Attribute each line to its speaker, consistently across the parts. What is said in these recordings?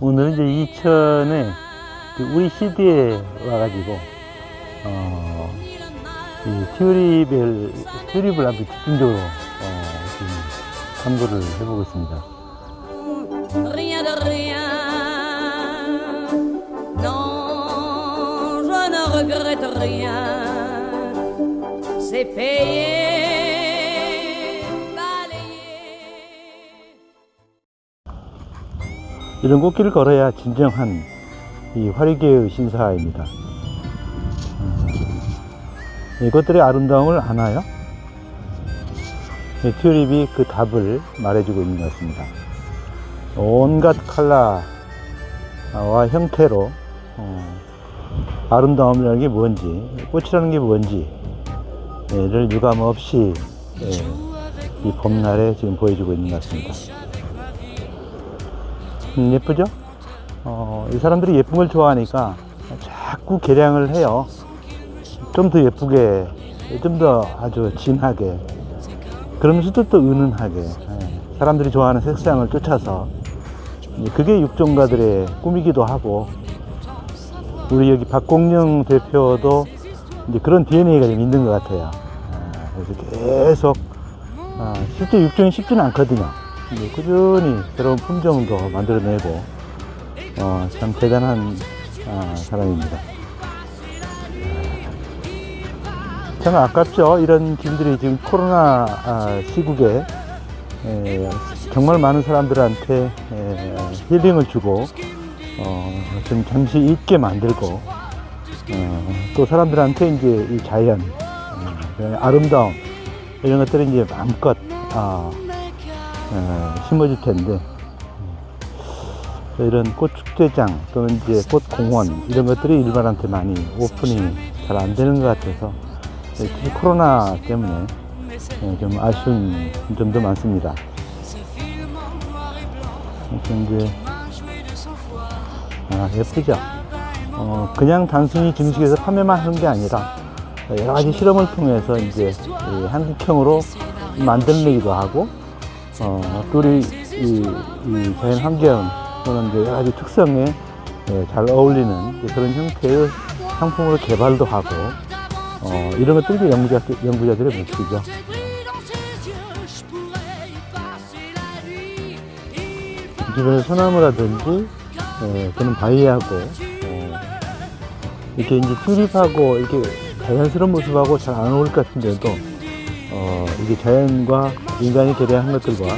Speaker 1: 오늘은 이제 이천에 그 우리 시대에 와가지고 어, 이 튜립을 튜립을 아주 집중적으로 어, 지금 탐구를
Speaker 2: payé,
Speaker 1: 이런 꽃길을 걸어야 진정한 이 화리계의 신사입니다. 어, 이것들의 아름다움을 아나요? 이 튜립이 그 답을 말해주고 있는 것 같습니다. 온갖 컬러와 형태로 어, 아름다움이라는 게 뭔지, 꽃이라는 게 뭔지를 유감 없이 예, 이 봄날에 지금 보여주고 있는 것 같습니다. 음, 예쁘죠? 어, 이 사람들이 걸 좋아하니까 자꾸 개량을 해요. 좀 더 예쁘게, 좀 더 아주 진하게, 그러면서도 또 은은하게, 예, 사람들이 좋아하는 색상을 쫓아서, 그게 육종가들의 꿈이기도 하고, 우리 여기 박공영 대표도 이제 그런 DNA가 좀 있는 것 같아요. 아, 그래서 계속, 아, 실제 육종이 쉽지는 않거든요. 근데 꾸준히 새로운 품종도 만들어내고, 어, 참 대단한 아, 사람입니다. 참 아깝죠. 이런 길들이 지금 코로나 아, 시국에 에, 정말 많은 사람들한테 에, 힐링을 주고 어, 좀 잠시 잊게 만들고 어, 또 사람들한테 이제 이 자연, 어, 아름다움 이런 것들을 이제 마음껏 아, 어, 심어줄 텐데 이런 꽃 축제장 또는 이제 꽃 공원 이런 것들이 일반한테 많이 오픈이 잘 안 되는 것 같아서 특히 코로나 때문에 예, 좀 아쉬운 점도 많습니다. 이제 아, 예쁘죠? 어, 그냥 단순히 증식해서 판매만 하는 게 아니라 여러 가지 실험을 통해서 이제 이 한국형으로 만들기도 하고 어, 또 우리 이, 이 자연 환경 또는 이제 여러 가지 특성에 예, 잘 어울리는 그런 형태의 상품으로 개발도 하고 어, 이런 것들이 연구자, 연구자들의 몫이죠. 주변에 소나무라든지 예, 그는 바위하고 어, 이렇게 이제 튜립하고 이렇게 자연스러운 모습하고 잘 안 어울릴 것 같은데도 어, 이게 자연과 인간이 개량한 것들과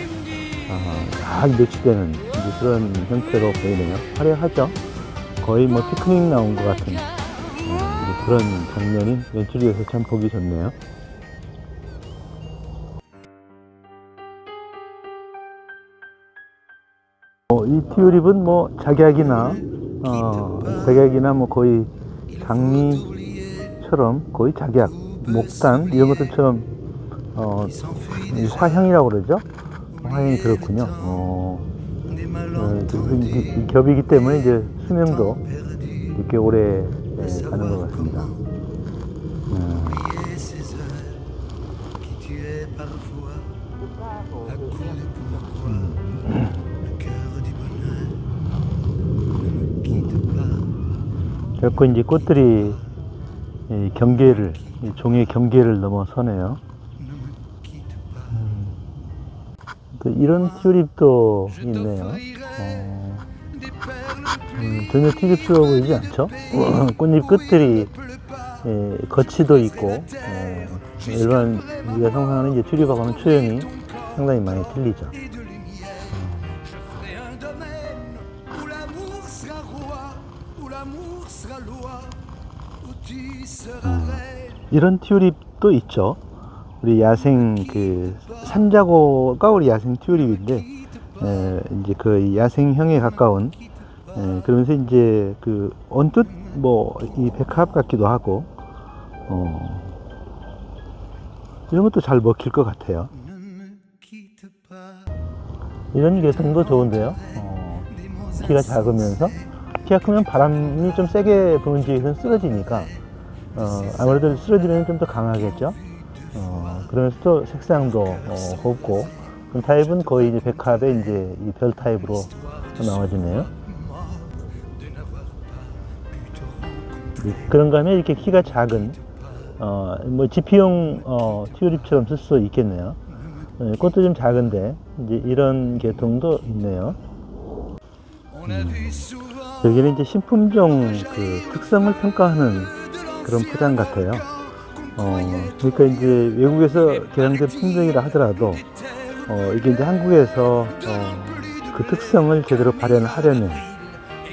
Speaker 1: 아, 잘 매치되는 그런 형태로 보이네요. 화려하죠? 거의 뭐 피크닉 나온 것 같은 어, 이제 그런 장면이 연출이 돼서 참 보기 좋네요. 어, 이 튜립은 뭐 작약이나 어, 작약이나 뭐 거의 장미처럼 거의 작약, 목단 이런 것들처럼 어, 이 화형이라고 그러죠? 화형이 그렇군요. 어, 어, 그- 이, 이 겹이기 때문에 이제 수명도 이렇게 오래 예, 가는 것 같습니다. 음. 결코 이제 꽃들이 이 경계를, 이 종의 경계를 넘어서네요. 또 이런 튤립도 있네요. 어, 음, 전혀 튤립스러워 보이지 않죠? 꽃잎 끝들이 예, 거치도 있고 어, 일반 우리가 상상하는 이제 튤립하고는 초형이 상당히 많이 틀리죠. 이런 튤립도 있죠. 우리 야생 그 산자고가 우리 야생 튤립인데 에, 이제 그 야생형에 가까운 에, 그러면서 이제 그 언뜻 뭐 이 백합 같기도 하고 어, 이런 것도 잘 먹힐 것 같아요. 이런 개성도 좋은데요. 어, 키가 작으면서 키가 크면 바람이 좀 세게 부는 지역에서는 쓰러지니까 어, 아무래도 쓰러지면 좀 더 강하겠죠. 어, 그러면서 또 색상도 어, 곱고 그럼 타입은 거의 이제 백합의 이제 이 별 타입으로 나와지네요. 예, 그런가 하면 이렇게 키가 작은 어, 뭐 지피용 어, 튜립처럼 쓸 수 있겠네요. 예, 그것도 좀 작은데 이제 이런 계통도 있네요.
Speaker 3: Souvent
Speaker 1: 여기는 이제 신품종 그 특성을 평가하는 그런 포장 같아요. 어, 그러니까 이제 외국에서 개량된 품종이라 하더라도 어, 이게 이제 한국에서 어, 그 특성을 제대로 발현을 하려면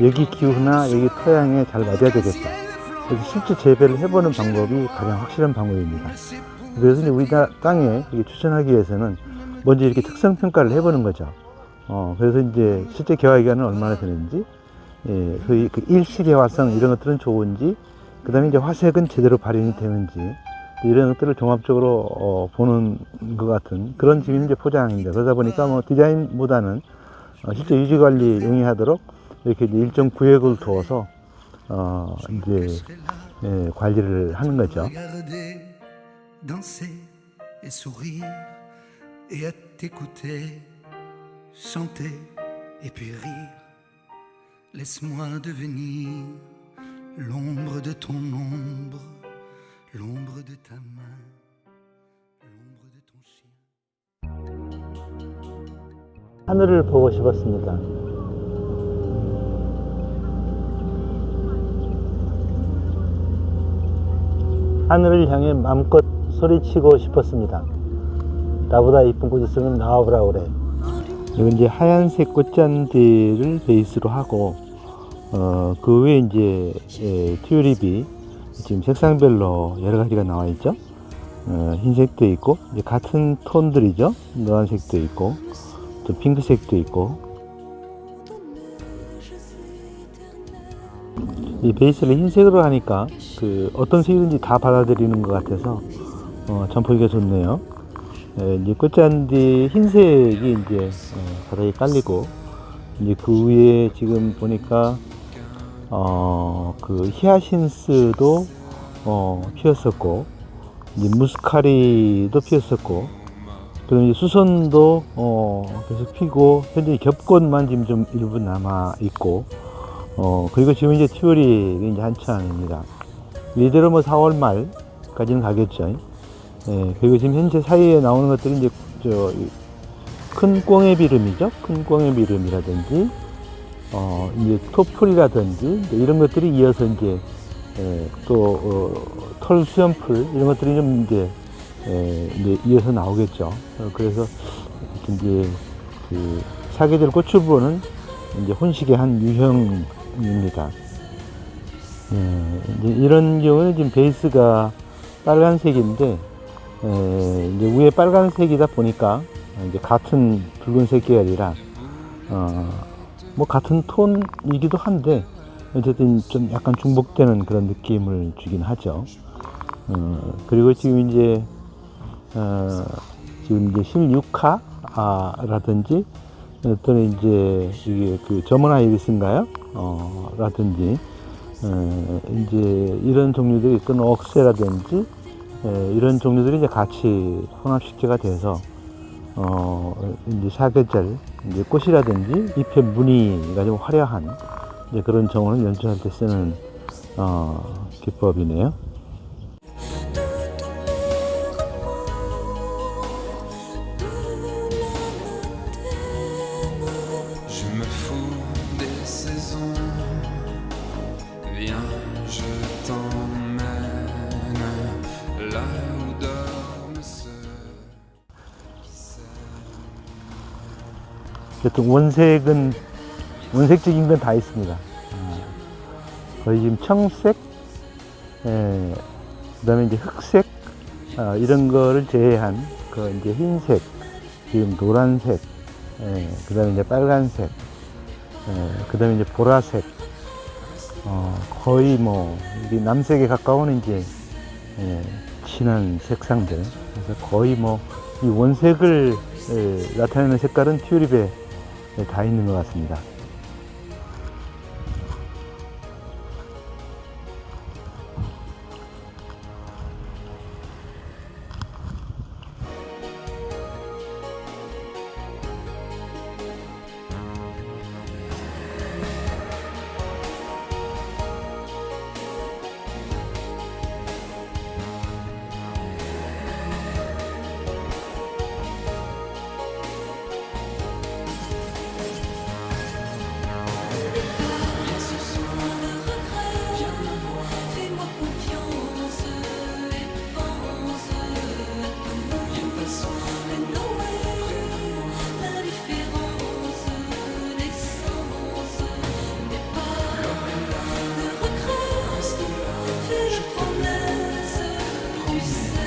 Speaker 1: 여기 기후나 여기 토양에 잘 맞아야 되겠다. 그래서 실제 재배를 해보는 방법이 가장 확실한 방법입니다. 그래서 이제 우리나라 땅에 추천하기 위해서는 먼저 이렇게 특성 평가를 해보는 거죠. 어, 그래서 이제 실제 개화 기간은 얼마나 되는지, 예, 소위 그 일시 개화성 이런 것들은 좋은지, 그 다음에 이제 화색은 제대로 발현이 되는지, 이런 것들을 종합적으로 어, 보는 것 같은 그런 지금 이제 포장입니다. 그러다 보니까 뭐 디자인보다는 어, 실제 유지 관리 용이하도록 이렇게 이제 일정 구역을 두어서 어, 이제 예, 관리를 하는 거죠.
Speaker 3: Laisse-moi devenir l'ombre de ton ombre, l'ombre de ta main, l'ombre de ton chien.
Speaker 1: 하늘을 보고 싶었습니다. 하늘을 향해 마음껏 소리치고 싶었습니다. 나보다 이쁜 꽃 있으면 나와보라 그래. 이건 이제 하얀색 꽃잔디를 베이스로 하고, 어, 그 외에 이제 예, 튤립이 지금 색상별로 여러 가지가 나와 있죠. 어, 흰색도 있고, 이제 같은 톤들이죠. 노란색도 있고, 또 핑크색도 있고 이 베이스를 흰색으로 하니까 그 어떤 색이든지 다 받아들이는 것 같아서 어, 참 보기가 좋네요. 에, 이제 꽃잔디 흰색이 이제 어, 바닥에 깔리고 이제 그 위에 지금 보니까 어, 그 히아신스도 어, 피었었고 무스카리도 피었었고 그럼 이제 수선도 어, 계속 피고 현재 겹꽃만 지금 좀 일부 남아 있고 어, 그리고 지금 이제 튜얼이 이제 한창입니다. 예대로 뭐 4월 말까지는 가겠죠. 예, 그리고 지금 현재 사이에 나오는 것들이 이제 저 큰 꽁의 비름이죠. 큰 꽁의 비름이라든지 어, 이제 토플이라든지 이런 것들이 이어서 이제 예, 또 어, 털 수염풀 이런 것들이 좀 이제 예, 이제 이어서 나오겠죠. 어, 그래서 이제 그 사계절 꽃추부는 이제 혼식의 한 유형입니다. 예, 이런 경우는 지금 베이스가 빨간색인데 예, 이제 위에 빨간색이다 보니까 이제 같은 붉은색 계열이라 어, 뭐 같은 톤이기도 한데 어쨌든 좀 약간 중복되는 그런 느낌을 주긴 하죠. 어, 그리고 지금 이제 어, 지금 이제 실육화라든지 또는 이제 이게 그 저먼 아이리스인가요? 어, 라든지 어, 이제 이런 종류들이 있건 억새라든지 에, 이런 종류들이 이제 같이 혼합식재가 돼서 어, 이제 사계절 이제 꽃이라든지 잎의 무늬가 좀 화려한 그런 정원을 연주할 때 쓰는 어, 기법이네요. 어쨌든 원색은 원색적인 건 다 있습니다. 어, 거의 지금 청색, 예, 그다음에 이제 흑색 어, 이런 거를 제외한 그 이제 흰색, 지금 노란색, 예, 그다음에 이제 빨간색, 예, 그다음에 이제 보라색, 어, 거의 뭐 남색에 가까운 이제 예, 진한 색상들. 그래서 거의 뭐 이 원색을 예, 나타내는 색깔은 튤립에 네, 다 있는 것 같습니다. you say?